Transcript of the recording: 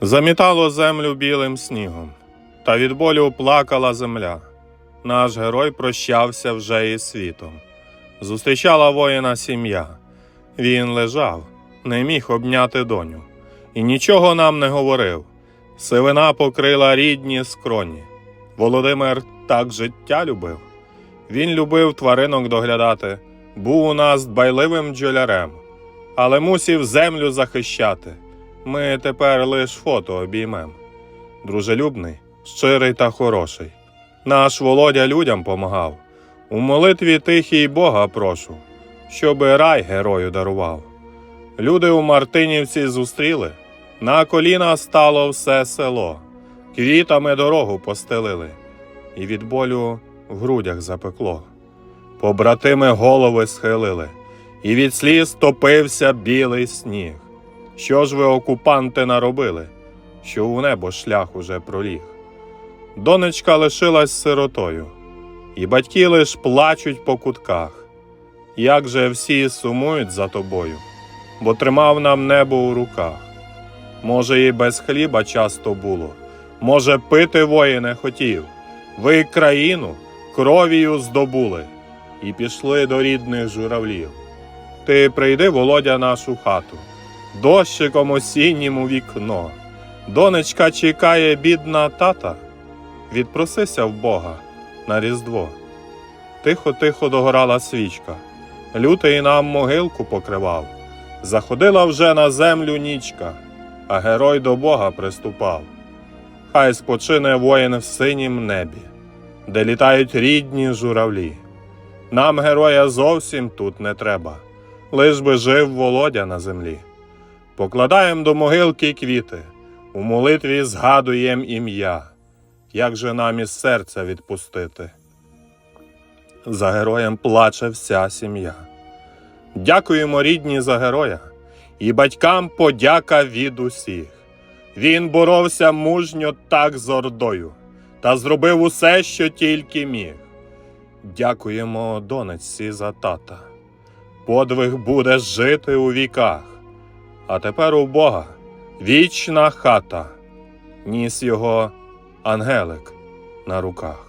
Замітало землю білим снігом, та від болю плакала земля. Наш герой прощався вже із світом. Зустрічала воїна сім'я. Він лежав, не міг обняти доню, і нічого нам не говорив. Сивина покрила рідні скроні. Володимир так життя любив. Він любив тваринок доглядати, був у нас дбайливим джолярем, але мусів землю захищати. Ми тепер лиш фото обіймем. Дружелюбний, щирий та хороший. Наш Володя людям помагав. У молитві тихій Бога прошу, щоби рай герою дарував. Люди у Мартинівці зустріли, на коліна стало все село, квітами дорогу постелили, і від болю в грудях запекло. Побратими голови схилили, і від сліз топився білий сніг. Що ж ви, окупанти, наробили, що у небо шлях уже проліг? Донечка лишилась сиротою, і батьки лиш плачуть по кутках. Як же всі сумують за тобою, бо тримав нам небо у руках. Може, і без хліба часто було, може, пити воїне хотів. Ви країну кров'ю здобули і пішли до рідних журавлів. Ти прийди, Володя, нашу хату дощиком осіннім у вікно. Донечка чекає бідна тата. Відпросися в Бога на Різдво. Тихо, тихо догорала свічка. Лютий нам могилку покривав. Заходила вже на землю нічка, а герой до Бога приступав. Хай спочине воїн в синім небі, де літають рідні журавлі. Нам героя зовсім тут не треба, лиш би жив Володя на землі. Покладаєм до могилки квіти, у молитві згадуєм ім'я, як же нам із серця відпустити. За героєм плаче вся сім'я. Дякуємо рідні за героя, і батькам подяка від усіх. Він боровся мужньо так з ордою, та зробив усе, що тільки міг. Дякуємо донечці за тата. Подвиг буде жити у віках. А тепер у Бога вічна хата, ніс його ангелик на руках.